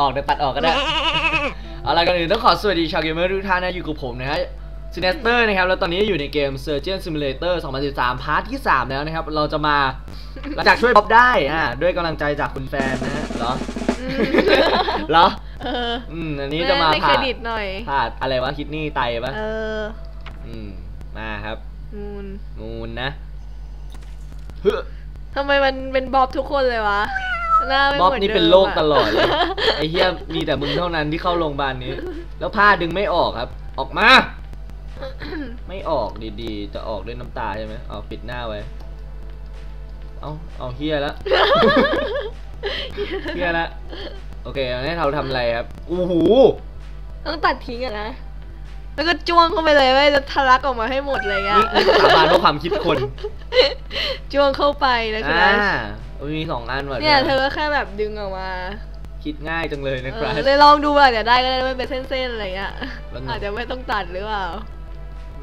ออกเดี๋ยวตัดออกก็ได้เอาล่ะก่อนอื่นต้องขอสวัสดีชาวเกมเมอร์ทุกท่านนะอยู่กับผมนะฮะซินเนสเตอร์นะครับ แล้วตอนนี้อยู่ในเกม Surgeon Simulator 2013 พาร์ทที่ 3 แล้วนะครับ เราจะมาหลังจากช่วยบ๊อบได้อ่าด้วยกำลังใจจากคุณแฟนนะฮะเหรอเหรอเอออืมอันนี้จะมาให้เคผ่ารดิตหน่อยผ่าอะไรวะคิดนี่ไตปะเอออืมมาครับมูนงูนนะเฮ้อทำไมมันเป็นบ๊อบทุกคนเลยวะ หน้าไม่บ๊อบเหมือนนี่เดิมเป็นโรคะตลอดเลยไอ้เหี้ยมีแต่มึงเท่านั้นที่เข้าโรงพยาบาลนี้ แล้วผ้าดึงไม่ออกครับ ออกมา ไม่ออกดีๆ จะออกด้วยน้ำตาใช่ไหมเอาปิดหน้าไว้ เอาเอาเฮียแล้วเฮียแล้วโอเคอันนี้เราทำอะไรครับอู้หูต้องตัดทิ้งอะนะ แล้วก็จ้วงเข้าไปเลยเว้ยจะทะลักออกมาให้หมดเลยอะนี่นี่สาบานว่าความคิดคน จ้วงเข้าไปนะคอ่ารับ มันมีสองอันว่ะเนี่ยเธอก็แค่แบบดึงออกมา คิดง่ายจังเลยนะเอครับอเลยลองดูอาจจะได้ก็ได้ไม่เป็นเส้นๆอะไรเงี้ยแล้วไงอาจจะไม่ต้องตัดหรือเปล่า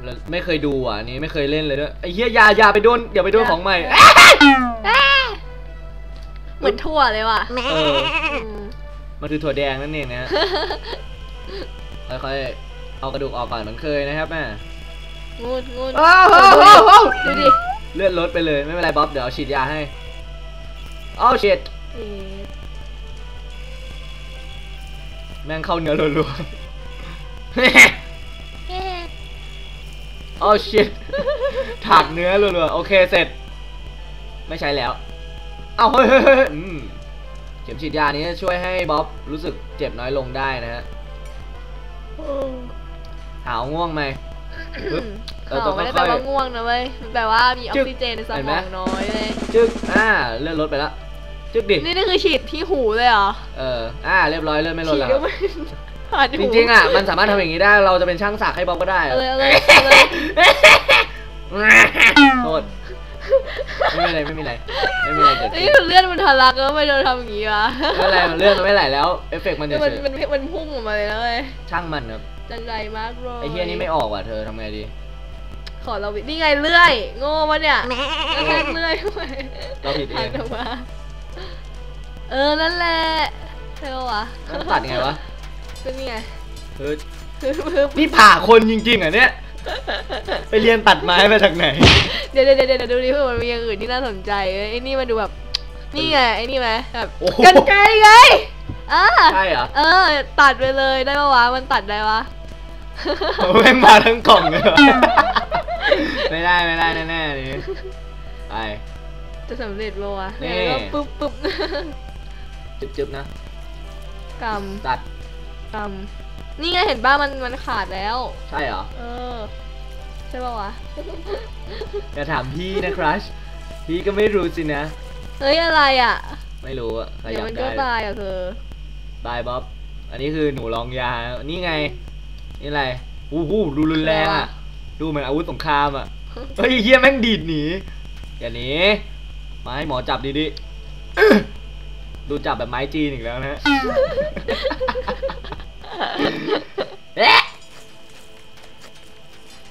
แล้วไม่เคยดูอะอันนี้ไม่เคยเล่นเลยด้วยไอ้เหี้ยอยาอยาไปโดนอย่าไปโดนของใหม่เหมือนทั่วเลยว่ะเอออืมมันคือถั่วแดงนั่นเองนะฮะค่อยๆเอากระดูกออกก่อนเหมือนเคยนะครับแม่งูดงูดอ้าวอ้าวอ้าวอ้าวดูดิเลือดลดไปเลยไม่เป็นไรบ๊อบเดี๋ยวเอาฉีดยาให้ อ้าวฉีดเอ๊ะแม่งเข้าเนื้อรัวๆอ้าวฉีดถากเนื้อรัวๆ โอเคเสร็จ ไม่ใช้แล้วเอ้าเฮ้ยเฮ้ยเฮ้ยอืมเข็มฉีดยานี้จะช่วยให้บ๊อบรู้สึกเจ็บน้อยลงได้นะฮะหาวง่วงไหมปึ๊บเราเขาต้องไม่ได้ค่แปลอยๆว่าง่วงนะเว้ยมันแปลว่ามีออจึ๊กกซิเจนในสเห็นมไหมองน้อยเลย จึ๊ก อ่า เลือดลดไปแล้ว จึ๊กดิ นี่นี่คือฉีดที่หูเลยเหรอเออ อ่า เรียบร้อยเลือดไม่ลดฉีดแล้วก็ไม่ผ่านหูจริงๆอะ มันสามารถทำอย่างนี้ได้ เราจะเป็นช่างสักให้บ๊อบก็ได้เอาอะ เลยเอาเลยเอาเลยโทษ ไม่มีอะไรไม่มีอะไร ไม่มีอะไรเกิดเอ้ขึ้ยนเลือดมันทะลักแล้วไม่โดนทำอย่างงี้วะไม่เป็นไรมันเลือดมันไม่ไหลแล้ว เอฟเฟกต์มันจะมันเฉยมันมันพุ่งออกมาเลยนะเว้ยช่างมันครับ จังไรมากเลยไอ้เฮียนี่ไม่ออกว่ะเธอทำไงดี ขอเราวินี่ไงเลื่อย โง่ปะเนี่ยแค่เลื่อยไปเราผิดเองหันออกมา เออ นั่นแหละใช่ปะวะต้องตัดไงวะก็นี่ไงเฮ้ยคือคือนี่ผ่าคนจริงๆเหรอะเนี่ย ไปเรียนตัดไม้มาจากไหนเดี๋ยวเดี๋ยวเดี๋ยวเดี๋ยวดูดิเพื่อมันมีอย่างอื่นที่น่าสนใจเว้ยไอ้นี่มันดูแบบ นี่ไงไอ้นี่ไหมแบบโอ้โหกันไกลไงอะใช่เหรอ เออ ตัดไปเลยได้ปะวะ มันตัดได้วะแม่งมาทั้งกล่องเลยเหรอไม่ได้ไม่ได้แน่ๆนี่ไปจะสำเร็จปะวะนี่แล้วก็ปุ๊บปุ๊บ จึ๊บๆนะกตัดำกำนี่ไงเห็นบ้ามันมันขาดแล้ว ใช่เหรอ เออ ใช่ปะวะอย่าถามพี่นะครัชพี่ก็ไม่รู้สินะ เฮ้ยอะไรอะ ไม่รู้อะใครอเดี๋ยวยากมันก็ได้ตายอะเธอบายบ๊อบ อันนี้คือหนูลองยา นี่ไง นี่อะไรอู้หูดูรุนแรงอะดูเหมือนอาวุธสงครามอะเฮ้ยเฮียแม่งดีดหนี อย่าหนีมาให้หมอจับดีๆ ดูจับแบบไม้จีนอีกแล้วนะฮะเอ๊ะ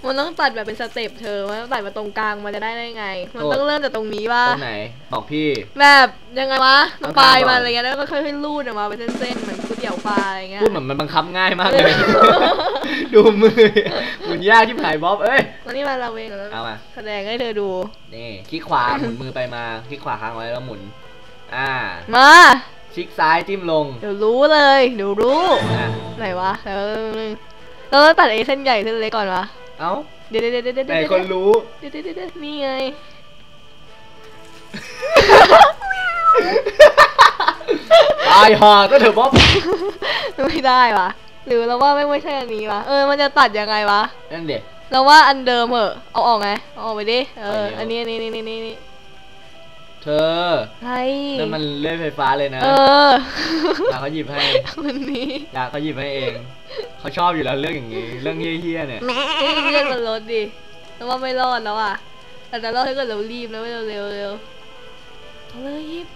มันต้องตัดแบบเป็นสเต็ปเธอมันต้องตัดมาตรงกลางมันจะได้ได้ไง มันโอ้ต้องเริ่มจากตรงนี้ป่ะตรงไหนบอกพี่แบบยังไงวะตรงปลายข้างๆก่มัอนนอะไรเงี้ยแล้วก็ค่อยๆลูดออกมาเป็นเส้นๆเหมือนก๋วยเตี๋ยวปลาอะไรเงี้ยพูดเหมือนมันบังคับง่ายมากเลย ดูมือหมุนยากที่ผายบ๊อบเอ้ยวันนี้มาเราเองแล้วเอามาแสดงให้เธอดูนี่คลิกขวาหมุนมือไปมาคลิกขวาค้างไว้แล้วหมุน อ่า มาคลิกซ้ายจิ้มลง เดี๋ยวรู้เลยเดี๋ยวรู้ อะไหนวะแล้วเราต้องตัดไอ้เส้นใหญ่เส้นเล็กก่อนวะเอ้าเดี๋ยวเดี๋ยวเดี๋ยวเดี๋ยวไหนเดี๋ยวคนรู้ เดี๋ยวเดี๋ยวเดี๋ยวนี่ไง ตายห่าก็เถอะบ๊อบไม่ได้วะหรือเราว่าไม่ไม่ใช่อันนี้วะเออมันจะตัดยังไงวะนั่นเด็กเราว่าอันเดิมเหอะเอาออกไงเอาออกไปดิเออไปเร็วอันนี้อันนี้นี่นี่นี่นี่ เธอใช่นั่นมันเลื่อยไฟฟ้าเลยนะ เอออยากเขาหยิบให้วันนี้อยากเขาหยิบให้เอง เขาชอบอยู่แล้วเรื่องอย่างนี้ เรื่องเฮี้ยๆเนี่ยนี่เลื่อนมันลดดิแต่ว่าไม่รอดแล้วอะแต่จะรอดถ้าเกิดเรารีบแล้วไม่เร็วเร็วเร็วเอาเลยยิบ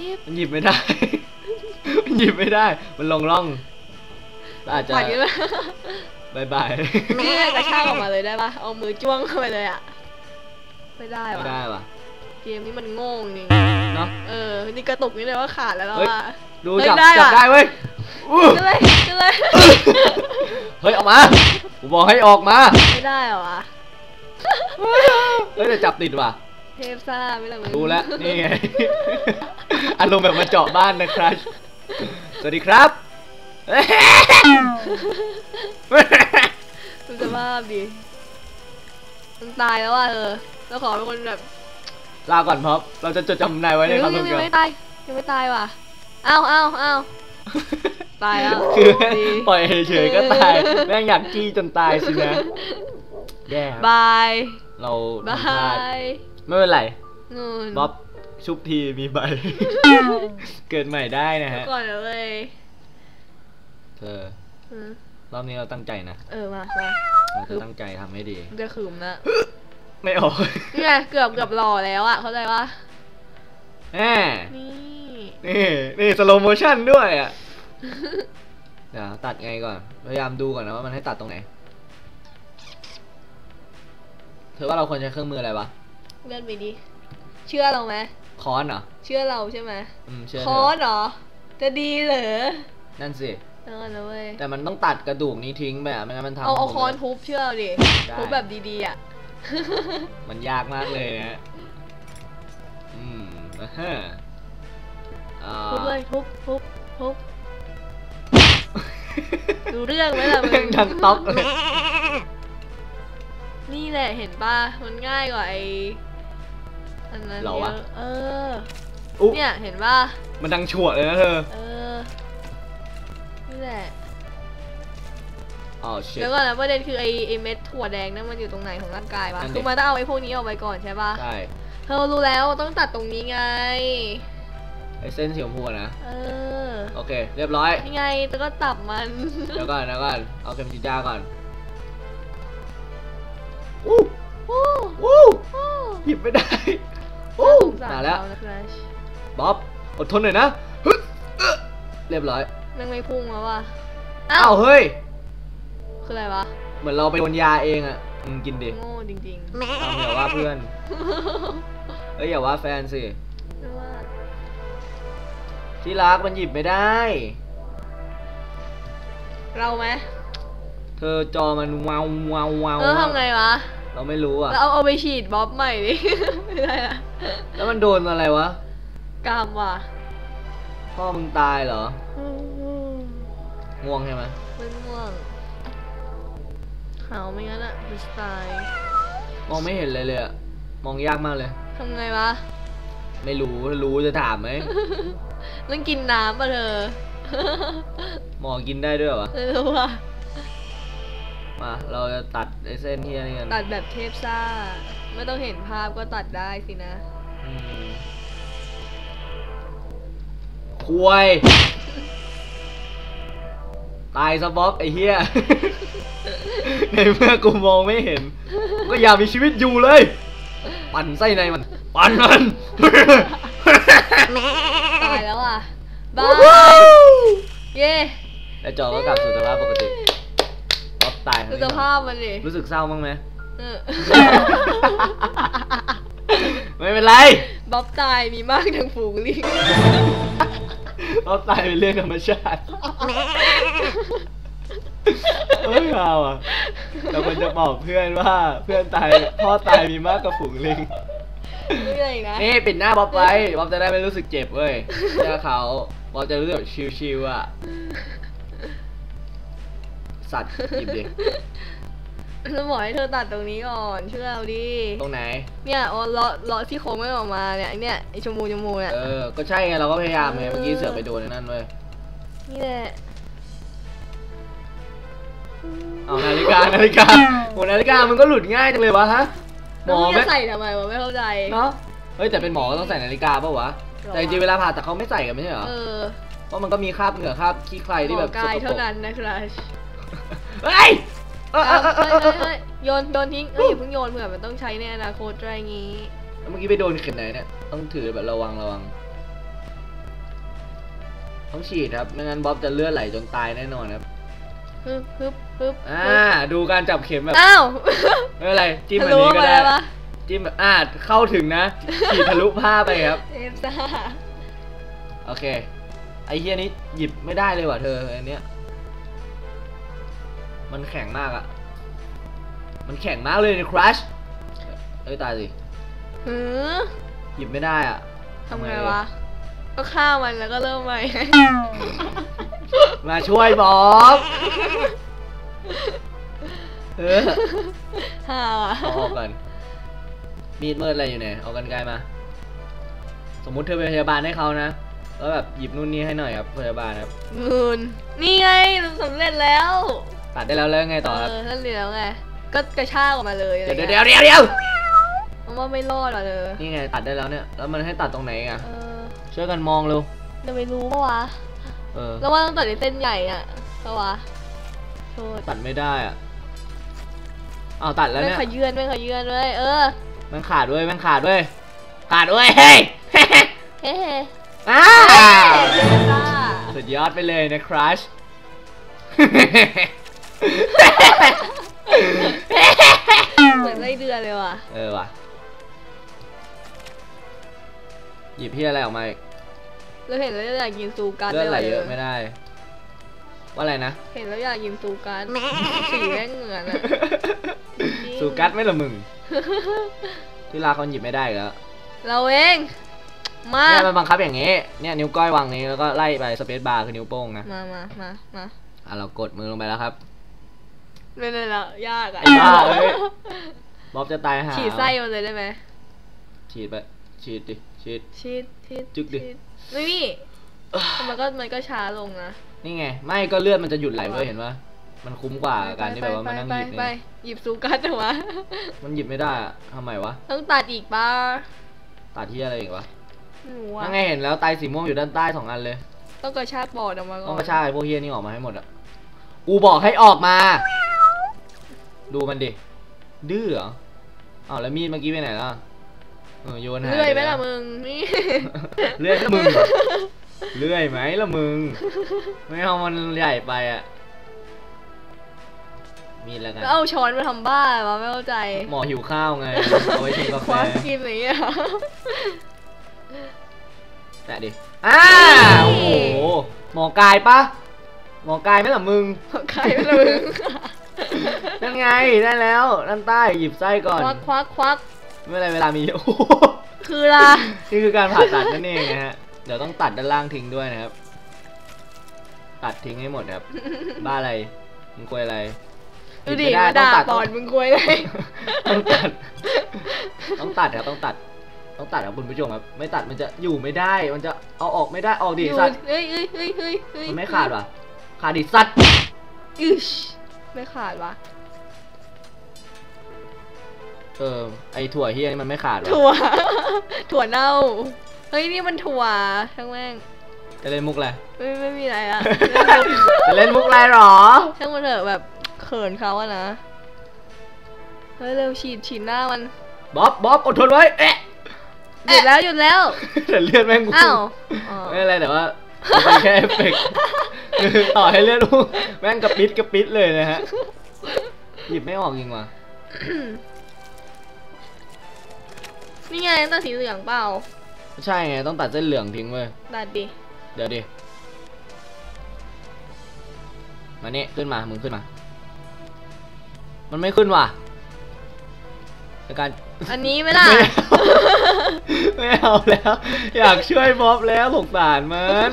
ยิบมันหยิบไม่ได้ มันหยิบไม่ได้ มันลงร่องแล้วอาจจะหมัดกันไหมบายบายนี่ไงกระชากออกมาเลยได้ปะเอามือจ้วงเข้าไปเลยอะ ไม่ได้ไม่วะได้ว่ะ เกมนี้มันโง่จริงเนาะเออ นี่กระตุกนี่เลยว่าขาดแล้วเราเฮ้ยอะดูเฮ้ยจับได้จับว่ะ ได้เว้ยอู้ก็เลยก็เลยเฮ้ยออกมากูบอกให้ออกมาไม่ได้เหรอวะเฮ้ยแต่จับติดว่ะ เทพซ่าไม่ละมึงรู้แล้วนี่ไง อารมณ์แบบมาเจาะบ้านนะครับ สวัสดีครับดูสภาพดิมันตายแล้วอะเออเราขอเป็นคนแบบ ลาก่อนพ็อปเราจะจดจำนายไว้ในยังความทรยังงยังจำไม่ตายยังไม่ตายว่ะอ้าวอ้าวอ้าวตายแล้วคือดีปล่อยเฉยๆก็ตายแม่งอยากจี้จนตายสินะแย่ครับบายเราบาทำพลาดยไม่เป็นไรนู่นบ๊อบชุบทีมีใบ เกิดใหม่ได้นะฮะก่อนเลยเธออืมรอบนี้เราตั้งใจนะ เออมามาเราจะตั้งใจทำให้ดีจะขืมนะ ไม่ออกนี่ไงเกือบเกือบหล่อแล้วอะ เข้าใจปะแหมนี่นี่นี่สโลโมชั่นด้วยอะเดี๋ยวตัดไงก่อน พยายามดูก่อนนะว่ามันให้ตัดตรงไหน เธอว่าเราควรใช้เครื่องมืออะไรวะเลื่อนไปดิ เชื่อเราไหมค้อนเหรอ เชื่อเราใช่ไหมอืมเชื่อเธคอนเหรอ จะดีเหรอ นั่นสิเออนะเว้ยแต่มันต้องตัดกระดูกนี้ทิ้งไปอะไม่งั้นมันทำเอาเอาผมคอนทุบเชื่อเราดิได้ทุบแบบดีๆอะ มันยากมากเลยนะฮะอืมอ่าฮะอ่าทุบเลยทุบทุบทุบดูเรื่องไหมล่ะมึแม่งงดังต๊อกเลยนี่แหละเห็นป่ะมันง่ายกว่าไออันนั้นเหรอเยวะอะเอออุ๊เนี่ยเห็นป่ะมันดังฉวดเลยนะเธอ อ๋อเชิแล้วก็นะประเด็นคือไอไอเม็ดถั่วแดงนั่นมันอยู่ตรงไหนของร่างกายวะนั่นดิ คือมันต้องเอาไอพวกนี้ออกไปก่อนใช่ป่ะใช่เธอรู้แล้วต้องตัดตรงนี้ไง ไอเส้นสีชมพูอะนะ เออโอเค เรียบร้อย นี่ไงแล้วก็ตับมัน เดี๋ยวก่อนเดี๋ยวก่อน เอาเข็มฉีดยาก่อน อู้โอ้อู้โอ้หยิบไม่ได้น่าอู้สงสารมาแล้วเขนะ Crash บ๊อบ อดทนหน่อยนะฮึดเอ้อเรียบร้อย แม่งไม่พุ่งแล้วว่ะอ้าวเฮ้ย คืออะไรวะเหมือนเราไปโดนยาเองอะมึงกินดิโง่จริงทำอย่าว่าเพื่อนๆเอ้ยอย่าว่าแฟนสิไม่ว่าที่รักมันหยิบไม่ได้ เราไหมเธอจอมันวาววาววาวเออทำไงวะ เราไม่รู้อะแล้วเอาเอาไปฉีดบ๊อบใหม่ดิไม่ได้ละแล้วมันโดนอะไรวะกามว่ะพ่อมึงตายเหรอง่วงใช่ไหมไม่ม่วง หาวไม่งั้นอะดิสไตล์มองไม่เห็นเลยเลยอะมองยากมากเลย ทำไงวะ ไม่รู้ รู้จะถามไหมต้องกินน้ำป่ะเธอ หมอกินได้ด้วยเหรอวะไม่รู้ว่ะมา เราจะตัดไอ้เส้นที่นี่กัน ตัดแบบเทปซ่า ไม่ต้องเห็นภาพก็ตัดได้สินะอืมควายตายซะบ๊อบไอ้เหี้ย ในเมื่อกูมองไม่เห็น ก็อย่ามีชีวิตอยู่เลย ปั่นไส้ในมัน ปั่นมัน ตายแล้วอะบายเย่แล้วจอก็กลับสู่สภาพปกติบ๊อบตายดูสภาพมันดิรู้สึกเศร้าบ้างไหมเออไม่เป็นไร บ๊อบตายมีมากทั้งฝูงลิงบ๊อบตายเป็นเรื่องธรรมชาติ เฮ้ยเอาอะเราควรจะบอกเพื่อนว่าเพื่อนตายพ่อตายมีมากกว่าฝูงลิงนี่อะไรนะ นี่ปิดหน้าบ๊อบไว้บ๊อบจะได้ไม่รู้สึกเจ็บเว้ยเชื่อเขาบ๊อบจะรู้สึกแบบชิวๆอะ สัตว์หยิบดิจะบอกให้เธอตัดตรงนี้ก่อนเชื่อเราดิ ตรงไหน เนี่ยเอาเลาะเลาะที่โค้งไม่ออกมาเนี่ยไอ้เนี่ยไอชมพูชมพูเนี่ย เออ ก็ใช่ไงเราก็พยายามไงเมื่อกี้เสือกไปโดนไอ้นั่นเว้ยนี่แหละ เอานาฬิกานาฬิกาโหนาฬิกามันก็หลุดง่ายจังเลยวะฮะหมอแล้วงไม่จะใส่ทำไมวะไม่เข้าใจเนาะเฮ้ยแต่เป็นหมอก็ต้องใส่นาฬิกาป่าววะหรอแต่จริงๆเวลาผ่าตัดเขาไม่ใส่กันไม่ใช่เหรอเออเพราะมันก็มีคราบเหงื่อคราบขี้ใครหที่มแบอบกายสกปรเท่ากนั้นนะครัชเฮ้ยเออเอเอ้าอเออเฮ้ยเออเอเฮ้อยเฮ้ยโยนโยนทิ้งเอ้ยอย่าเพิ่งโยนเผื่อมันต้องใช้ในอนาคตอะไรอย่างงี้แล้วเมื่อกี้ไปโดนเข็มไหนเนี่ยต้องถือแบบระวังระวัง ต้องฉีดครับไม่งั้นบ๊อบจะเลือดไหลจนตายแน่นอนครับฮึบฮึบ ฮึบอ่า ดูการจับเข็มแบบอ้าวไม่เป็นไรจิ้มอันทะลุนี้ก็มาได้แล้วปะจิ้มแบบอ่าเข้าถึงนะฉีดทะลุผ้าไปครับเอฟซ่าโอเค ไอเฮียนี้หยิบไม่ได้เลยว่ะเธออันเนี้ยมันแข็งมากอะมันแข็งมากเลยในครัชเอ้ยตายสิหือหยิบไม่ได้อะทำไงวะ ก็ฆ่ามันแล้วก็เริ่มใหม่ มาช่วยบอก เออฮ่าว่ะเอาออกก่อนมีดมืดอะไรอยู่ไหนเอากันไกลมา สมมุติเธอเป็นพยาบาลให้เขานะแล้วแบบหยิบนู่นนี่ให้หน่อยครับพยาบาลครับมูนนี่ไงเราสำเร็จแล้วตัดได้แล้วแล้วไงต่อครับเออนั่นเหลือไงก็กระชากออกมาเลยเดี๋ยวเดี๋ยวเดี๋ยวเดี๋ยวเพราะว่าไม่รอดว่ะเลยนี่ไงตัดได้แล้วเนี่ยแล้วมันให้ตัดตรงไหนอะเออช่วยกันมองเร็วจะไปรู้ปะวะเออแล้วว่าต้องตัดในเส้นใหญ่อะปะวะโท ษตัดไม่ได้อะอ้าวตัดแล้วไม่เนี่ย ขยื่นไม่ขยื่นเลยเออมันขาดด้วยมันขาดด้วย ขาดด้วยเฮ้ย เฮ้เฮ้อ้าเฮ้จ้าสุดยอดไปเลยนะครัช เหมือนไส้เดือนเลยว่ะเออว่ะ หยิบพี่อะไรออกมาอีกเราเห็นแล้วอยากกินซูการ์เลือดไหลเยอะว่ไม่ได้ ว่าอะไรนะ เห็นแล้วอยากกินซูการ์สีแม่งเหมือนอะจริงสูกัดไม่ละมึง ที่ลาเขาหยิบไม่ได้อีกแล้ว เราเอง มาเนี่ยมันบังคับอย่างงี้เนี่ยนิ้วก้อยวางนี้แล้วก็ไล่ไปสเปซบาร์คือนิ้วโป้งนะ มามามามาอะเรากดมือลงไปแล้วครับไม่เลยละยากอะไอ้บ้าเอ้ยบ๊อบจะตายหาฉีดไส้มันเลยได้ไหมฉีดไปฉีดดิฉีดฉีดฉีดจึ๊กดิฉีไม่มีแต่ มันก็มันก็ช้าลงนะ นี่ไง ไม่ก็เลือดมันจะหยุดไหลเว้ยเห็นปะมันคุ้มกว่าการที่แบบว่ามันนั่งหยิบไปนี่หยิบซูการ์จังวะมันหยิบไม่ได้อะทำไมวะ ต้องตัดอีกป่ะตัดที่อะไรอีกวะหนูอะนั่งไงเห็นแล้วไตสีม่วงอยู่ด้านใต้สองอันเลย ต้องกระชากบอร์ดออกมาก่อน ต้องกระชากไอ้พวกเฮียนี่ออกมาให้หมดอะกูบอกให้ออกมา ดูมันดิ ดื้อเหรออ้าวแล้วมีดเมื่อกี้ไปไหนล่ะเออโยนหายเลื่อยไหมปล่ะแล้วมึงนี่เลื่อยมึง เลื่อยไหมล่ะมึง ไม่เอามันใหญ่ไปอะมีดแล้วกันแล้วเอาช้อนมาทำบ้าอะไรวะไม่เข้าใจ หมอหิวข้าวไงเอาไว้ชงกาคแฟว้ากินอะไรอย่างเงี้ยแตะดิ อ้าโอ้โห หมอกายปะ หมอกายไหมล่ะมึงใครไม่รู้นั่นไง ได้แล้วด้านใต้หยิบไส้ก่อน ควักควักควักไม่เป็นไรเวลามีเยอะโอ้โหคือละนี่คือการผ่าตัดนั่นเองนะฮะเดี๋ยวต้องตัดด้านล่างทิ้งด้วยนะครับ ตัดทิ้งให้หมดครับ บ้าอะไร มึงกลัวอะไรดูดิหยิบไมาด่าต้องปอนมึงกลวยเลยต้องตัด ต้องตัดครับ ต้องตัด ต้องตัดครับคุณผู้ชมครับ ไม่ตัดมันจะอยู่ไม่ได้ มันจะเอาออกไม่ได้ ออกดิอยู่สัตว์เฮ้ยเฮ้ยเฮ้ยเฮ้ยเฮ้ยมันไม่ขาดว่ะ ขาดดิสัตว์อิชไม่ขาดวะเออไอถั่วเฮียนี่มันไม่ขาดว่ะถั่ว ถั่วเน่า เฮ้ยนี่มันถั่วช่างแม่งจะเล่นมุกอะไรไม่ไม่มีอะไรอะจะเล่นมุกอะไรหรอช่างมันเถอะแบบเขินเขาอะนะเฮ้ยเร็วฉีดฉีดหน้ามันบ๊อบบ๊อบอดทนไว้เอ๊ะหยุดแล้วหยุดแล้วแต่เลือดแม่งอ้าวอ๋อไม่เป็นไรแต่ว่ามันเป็นแค่เอฟเฟกต์คือต่อให้เลือดพุ่งแม่งกระปิดกระปิดเลยนะฮะหยิบไม่ออกจริงว่ะนี่ไงตั้งสีเหลืองเปล่า ใช่ไงต้องตัดเส้นเหลืองทิ้งเว้ยตัดดิ เดี๋ยวดิ มานี่ขึ้นมา มึงขึ้นมา มันไม่ขึ้นว่ะในการอันนี้ไหมล่ะไม่เอาไม่เอาแล้ว อยากช่วยบ๊อบแล้วสงสารมัน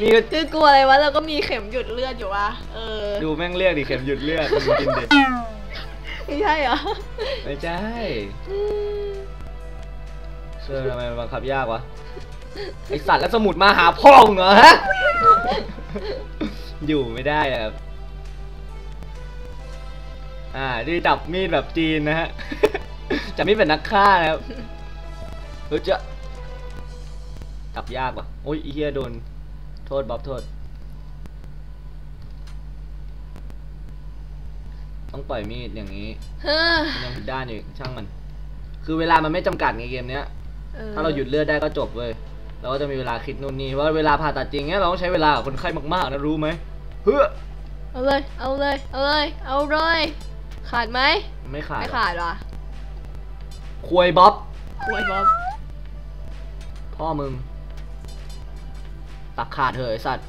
นี่ก็คือกลัวอะไรวะเราก็มีเข็มหยุดเลือดอยู่วะเออ ดูแม่งเรียกดิเข็มหยุดเลือดมึงกินดิไม่ใช่เหรอ ไม่ใช่ เชื่อทำไมมันบังคับยากวะไอสัตว์แล้วสมุดมาหาพ่อมึงเหรอฮะ อยู่ไม่ได้อะครับ อ่านี่จับมีดแบบจีนนะฮะ จับมีดเป็นนักฆ่านะครับเฮ้ยจะจับยากว่ะโอ้ยไอ้เฮียโดน โทษบ๊อบโทษ ต้องปล่อยมีดอย่างนี้เฮ้อมันยังผิดด้านอยู่ช่างมัน คือเวลามันไม่จำกัดไงเกมเนี้ยออ ถ้าเราหยุดเลือดได้ก็จบเว้ยเราก็จะมีเวลาคิดนู่นนี่เพราะเวลาผ่าตัดจริงเนี้ยเราต้องใช้เวลากับคนไข้มากๆนะรู้ไหมเฮ้อเอาเลย เอาเลย เอาเลย เอาเลย ขาดไหม ไม่ขาด ไม่หรอกขาดวะควยบ๊อบควยบ๊อบ พ่อมึง ตักขาดเถอะไอสัตว์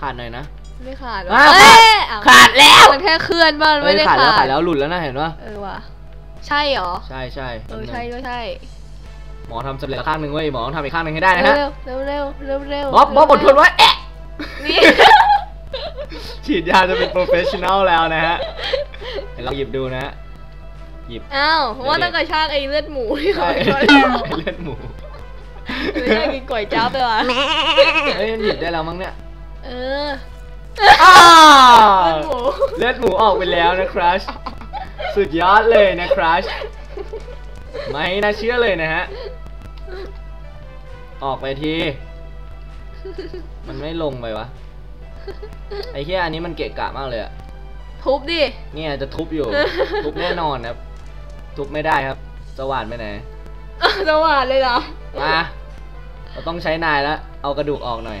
ขาดหน่อยนะ ไม่ขาดหรออ้าวเอ้ยอ้วขาดแล้ว มันแค่เคลื่อนบ้างเอ้ไม่ยได้ขาดแล้วขาขาดดแล้วหลุดแล้วนะเห็นปะเออว่ะ ใช่เหรอ ใช่ใช่เออใช่ก็ใช่ หมอทำสำเร็จแล้วข้างหนึ่งเว้ยหมอต้องทำอีกข้างหนึ่งให้ได้นะฮะ เร็วเร็วเร็วเร็วบ๊อบบ๊อบอดทนไว้แอะนี่ฉีดยาจะเป็นโปรเฟชชั่นอลแล้วนะฮะเดี๋ยวเราหยิบดูนะฮะหยิบ อ้าวว่าต้องกระชากไอ้เลือดหมูที่เขาใช่ไปชนเลือดหมูไม่ได้กินก๋วยจั๊บไปว่ะเฮ้ยมันหยิบได้แล้วมั้งเนี่ย เอออ้าเลือดหมู เลือดหมูออกไปแล้วนะครัช สุดยอดเลยนะครัชไม่น่าเชื่อเลยนะฮะ ออกไปที มันไม่ลงไปวะ ไอ้เหี้ยอันนี้มันเกะกะมากเลยอะทุบดิ เนี่ยจะทุบอยู่ ทุบแน่นอนครับ ทุบไม่ได้ครับ สว่านไปไหน สว่านเลยเหรอ มา เราต้องใช้นายแล้ว เอากระดูกออกหน่อย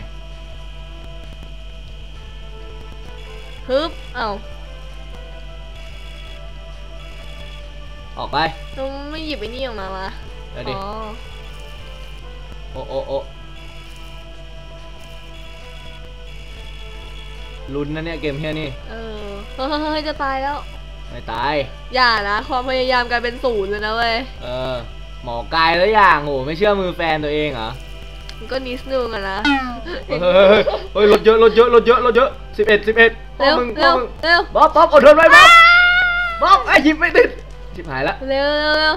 ฮึบ เอ้า ออกไปเราไม่หยิบไอ้นี่ออกมาวะเดี๋ยวดิ อ๋อโอ้โอ้โอ้ลุ้นนะเนี่ยเกมเฮียนี่ เออเฮ้ยจะตายแล้ว ไม่ตาย อย่านะ ความพยายามกลายเป็นศูนย์เลยนะเว้ยเออ หมอกายแล้วอย่างโหไม่เชื่อมือแฟนตัวเองเหรอ มันก็นิดนึงอะนะ เฮ้ยเฮ้ยเฮ้ยเฮ้ยรถเยอะรถเยอะรถเยอะรถเยอะสิบเอ็ดสิบเอ็ดพ่อเร็วมึงพ่เร็อวมึงเร็ว บ๊อบบ๊อบอดทนไว้บ๊อบบ๊อบไอ้ยหยิบไม่ติด ชิบหายแล้วเร็วเร็วเร็ว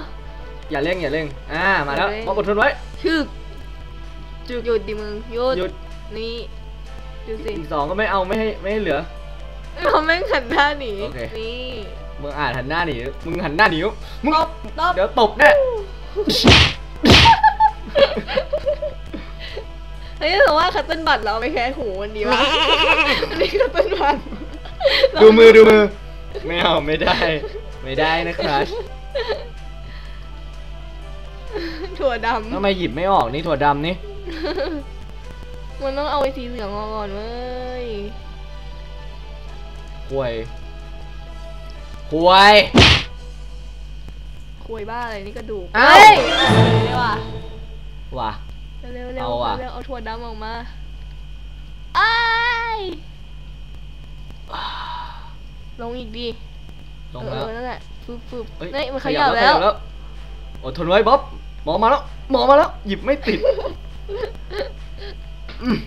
อย่าเร่งอย่าเร่งอ่ามาแล้วเร่งบ๊อบอดทนไว้ชึกจุดหยุดดิมึงหยุดหยุดนี่ดูสิอีกสองก็ไม่เอาไม่ให้ไม่ให้เหลือเขาแม่งหันหน้าหนีโอเคนี่มึงอ่านหันหน้าหนีมึงหันหน้าหนีมึงตบตบเดี๋ยวตบแน่เฮ้ยแต่ว่าคัตเติ้ลบัตเราไปแค่หูมันดีวะอันนี้คัตเติ้ลบัตดูมือดูมือ ไม่เอาไม่ได้ ไม่ได้นะครับถั่วดทำไมหยิบไม่ออกนี่ถั่วดำนี่ำ มันต้องเอาไอ้สีเหลืองออกก่อนเว้ย ควยควยคุยบ้าอะไรนี่กระดูกอ้าวเฮ้ยเร็วว่ะว่ะ เร็วเร็วเอาว่ะเร็วเอาถั่วดำออกมาอ้าย ลงอีกดิลงแล้วเออนั่นแหละฟึบฟึบเอ้ยนี่มันขยับแล้วขอดทนไว้บ๊อบหมอมาแล้วหมอมาแล้ว หยิบไม่ติดอืม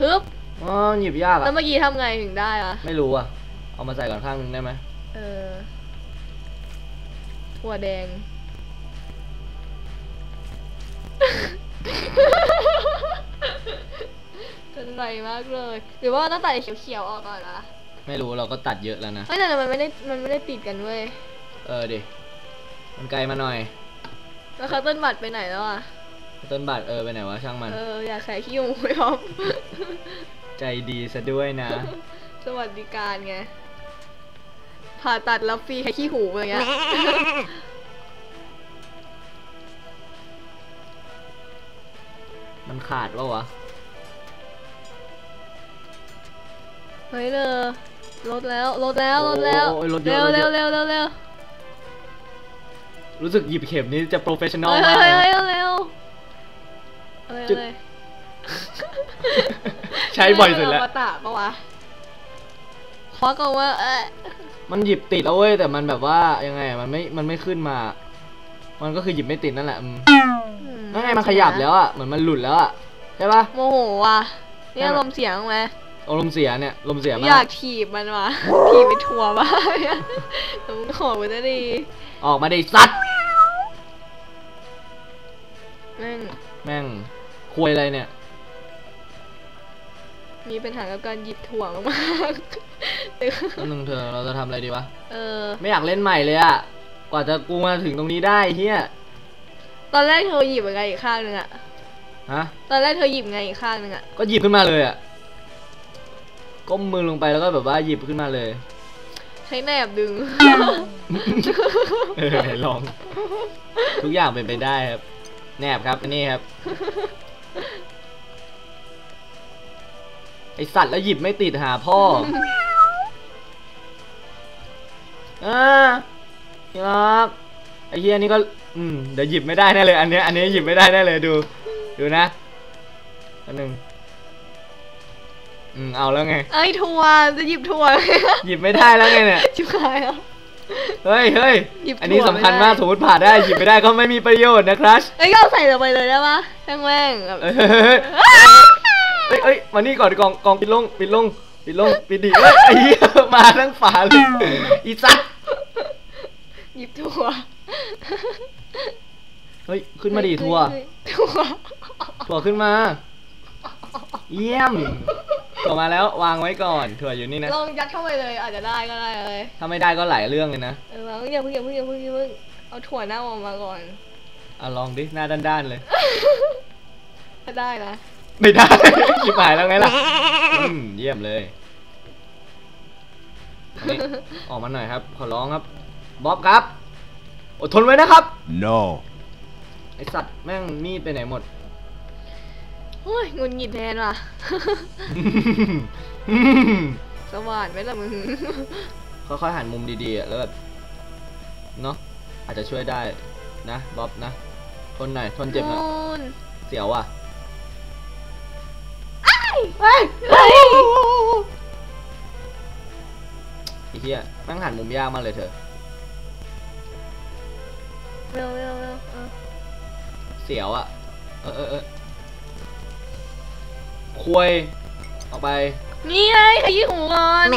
ฮึบ อ๋อหยิบยากแล้อะวเมื่อกี้ทำไงถึงได้อะไม่รู้อะเอามาใส่ก่อนข้างหนึงได้ไหมเออ ถั่วแดง เป็นไรมากเลย หรือว่าต้องตัดไอ้เขียวๆออกก่อนนะ ไม่รู้เราก็ตัดเยอะแล้วนะเฮ้ยแต่มันไม่ได้มันไม่ได้ติดกันเว้ยเออดิมันไกลมาหน่อยแล้วคัตเติ้ลบัตรไปไหนแล้วอะต้นบาทเออไปไหนวะช่างมันเอออยากขายขี้หมูไม่พร้อมใจดีซะด้วยนะ สวัสดิการไงผ่าตัดแล้วฟรีขายขี้หูอะไรเงี้ยมันขาดวะวะเฮ้ยเลย ลดแล้วลดแล้วลดแล้วโอ้ยลดเยเร็อะวลดเยเร็วอะ เร็วเร็วเร็วรู้สึกหยิบเข็มนี้จะโปรเฟชชั่นอลเฮ้ยมากเฮ้ยนะ เฮ้ยเร็วเร็วจึ๊กเร็วใช้บ่อยสุดแล้วอมตะปะวะควักออกมาเอ๊ะมันหยิบติดแล้วเว้ยแต่มันแบบว่ายังไงอะมันไม่มันไม่ขึ้นมา มันก็คือหยิบไม่ติดนั่นแหละอืมนั่นไงมันขยับแล้วอะเหมือนมันหลุดแล้วอะใช่ปะ โมโหว่ะนี่ใช่อาไหมรมณ์เสียงไหม อารมณ์เสียเนี่ยลมณ์เสียมาอยากกถีบมันว่ะถีบไปทัวร์บ้างแต่มึงขอมันจะดีออกมาดิสัตว์แม่งแม่งคุยอะไรเนี่ย มีปัญหากับการหยิบถ่วงมากๆแล้วนึงเธอเราจะทำอะไรดีวะ เออ ไม่อยากเล่นใหม่เลยอะกว่าจะกูมาถึงตรงนี้ได้เฮียตอนแรกเธอหยิบยังไงอีกข้างหนึ่งอะฮะ ตอนแรกเธอหยิบไงอีกข้างหนึ่งอะก็หยิบขึ้นมาเลยอะ ก้มมือลงไปแล้วก็แบบว่าหยิบขึ้นมาเลย ใช้แนบดึง เออไหนลอง ทุกอย่างเป็นไปได้ครับแนบครับอันนี้ครับ ไอสัตว์แล้วหยิบไม่ติดหาพ่ออ่าที่รักไอ้เฮียนี่ก็ อืมเดี๋ยวหยิบไม่ได้แน่เลย อันเนี้ยอันนี้หยิบไม่ได้แน่เลยดู ดูนะอันหนึ่ง อืมเอาแล้วไง เอ้ยทัวร์จะหยิบทัวร์ หยิบไม่ได้แล้วไงเนี่ย ชิบหายแล้ว เฮ้ยเฮ้ยหยิบอันนี้ถั่วสำคัญไม่ได้ มากสมมติผ่าได้หยิบไม่ได้ก็ไม่มีประโยชน์นะครัชเอ้ยก็เอาใส่ลงไปเลยได้ปะช่างแม่งแบบเฮ้ยเฮ้ยเฮ้ยเฮ้ยมานี่ก่อนกองกองปิดลงปิดลงปิดลงปิดดิเฮ้ยไอ้เหี้ยมาทั้งฝาเลยอีสัตว์หยิบทัวร์เฮ้ยขึ้นมาดิทัวร์ทัวร์ถั่วขึ้นมา เยี่ยม ถั่วมาแล้ววางไว้ก่อนถั่วอยู่นี่นะลองยัดเข้าไปเลย อาจจะได้ก็ได้เลยถ้าไม่ได้ก็หลายเรื่องเลยนะเออวางอย่าเพิ่งอย่าเพิ่งอย่าเพิ่งอย่าเพิ่งเอาถั่วหน้าออกมาก่อนอะลองดิหน้าด้านๆเลยถ้าได้นะไม่ได้ชิบหายแล้วไงล่ะอืมเยี่ยมเลยอันนี้ออกมาหน่อยครับ ขอร้องครับบ๊อบครับ อดทนไว้นะครับ No. ไอสัตว์แม่งมีดไปไหนหมด โอ้ยงุนหงิดแทนว่ะ สว่านไหมล่ะมึง ค่อยๆหันมุมดีๆอะแล้วแบบ เนาะอาจจะช่วยได้นะบ๊อบนะ ทนหน่อย ทนเจ็บหน่อยนูนเสียวอะเฮ้ยเฮ้ยไอ้เหี้ยแม่งหันมุมยากมากเลยเธอ เร็วเร็วเร็วเออเสียวอะ เออเออเออ ควยออกไป นี่ไงขยี้หูก่อน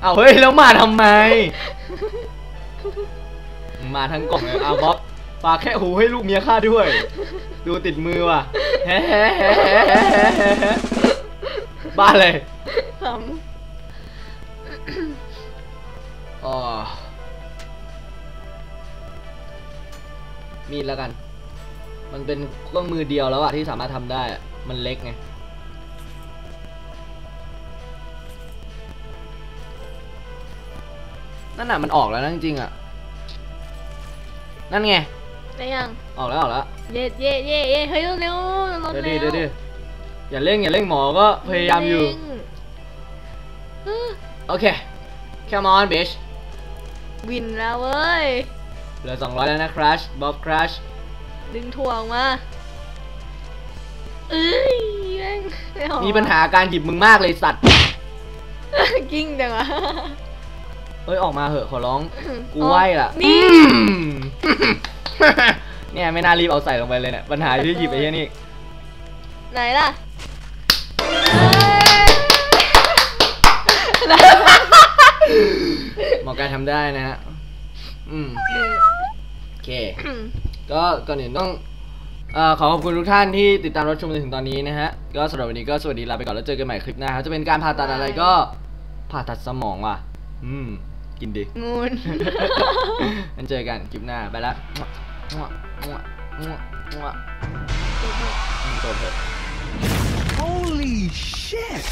เอาเฮ้ย แล้วมาทำไม มาทั้งกล่องเลยเอาบ๊อบฝากแค่หูให้ลูกเมียข้าด้วย ดูติดมือว่ะแฮ่บ้าเลยขอ๋อมีดแล้วกัน มันเป็นเครื่องมือเดียวแล้วอะที่สามารถทำได้อะมันเล็กไง นั่นน่ะมันออกแล้วนะจริงๆอะนั่นไงำได้ยังออกแล้วออกแล้ว เย่เย่เย่เย่เฮ้ยเร็วเร็วรถเดี๋ยวเร็ดิวเดี๋ยวดิอย่าเร่งอย่าเร่งหมอก็พยายามอยู่ เร่ง โอเค come on bitch วินแล้วเว้ย เหลือ 200 แล้วนะ crash bob crash ดึงถ่วงมา เอ้ยแม่งไออกมีปัญหาการหยิบมึงมากเลยสัตว์ กิ้งจังวะเอ้ยออกมาเหอะขอร้อง กูอ๋อไหวล่ะนี่อืมเนี่ยไม่น่ารีบเอาใส่ลงไปเลยเนี่ยปัญหาที่หยิบไอ้เหี้ยนี่ ไหนล่ะหมอการทำได้นะฮะ อืม โอเค ก็ก่อนอื่นต้องเอ่อขอขอบคุณทุกท่านที่ติดตามรับชมจนถึงตอนนี้นะฮะ ก็สำหรับวันนี้ก็สวัสดีลาไปก่อนแล้วเจอกันใหม่คลิปหน้าครับ จะเป็นการผ่าตัดอะไรก็ผ่าตัดสมองว่ะ อืม กินดิงูนงั้นเจอกันคลิปหน้าไปละมั่วมั่วมั่วมั่วมั่วจบเถอะ Holy shit!